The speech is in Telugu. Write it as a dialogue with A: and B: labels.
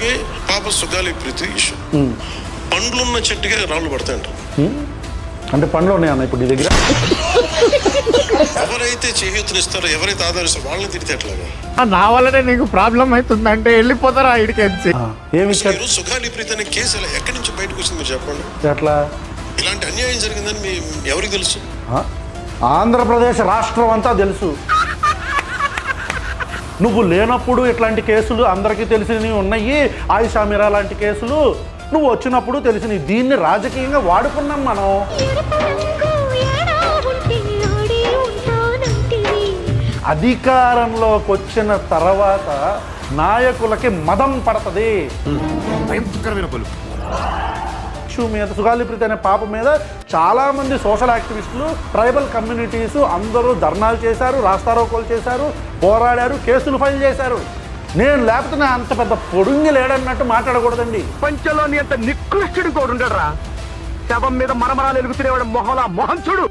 A: అలాగే పాప సుగాలి ప్రీతి ఇష్యూ పండ్లున్న చెట్టుగా రాళ్ళు పడతాయంట.
B: అంటే పండ్లు ఉన్నాయి అన్న ఇప్పుడు నీ దగ్గర?
A: ఎవరైతే చేయూతనిస్తారో ఎవరైతే ఆదరిస్తారో వాళ్ళని తిడితే ఎట్లాగా?
C: ఆ, నా వల్లనే నీకు ప్రాబ్లం అవుతుందంటే వెళ్ళిపోతారా ఇడికెచ్చి
B: ఏమి
A: మీరు సుగాలి ప్రీతి అనే కేసు ఎలా ఎక్కడి నుంచి బయటకు వచ్చింది మీరు చెప్పండి.
B: ఎట్లా?
A: ఇలాంటి అన్యాయం జరిగిందని మీ ఎవరికి తెలుసు?
B: ఆ? ఆంధ్రప్రదేశ్ రాష్ట్రం అంతా తెలుసు. నువ్వు లేనప్పుడు ఇట్లాంటి కేసులు అందరికీ తెలిసినవి ఉన్నాయి. ఆయుషా మీరా లాంటి కేసులు. నువ్వు వచ్చినప్పుడు తెలిసినవి. దీన్ని రాజకీయంగా వాడుకున్నాం మనం. అధికారంలోకి వచ్చిన తర్వాత నాయకులకి మదం పడుతుంది.
C: భయంకరమైన పలు.
B: ఇష్యూ మీద సుగాలిప్రీతి అనే పాప మీద చాలా మంది సోషల్ యాక్టివిస్టులు ట్రైబల్ కమ్యూనిటీస్ అందరూ ధర్నాలు చేశారు రాస్తారోకోలు చేశారు పోరాడారు కేసులు ఫైల్ చేశారు. నేను లేకపోతే అంత పెద్ద పొడుంగి లేడన్నట్టు మాట్లాడకూడదండి.
D: పంచలోని అంత నికృష్టుడు కూడా ఉండడరా శవం మీద మరమరాలు ఎలుగుతున్నవాడు మొహలా మొహం చూడు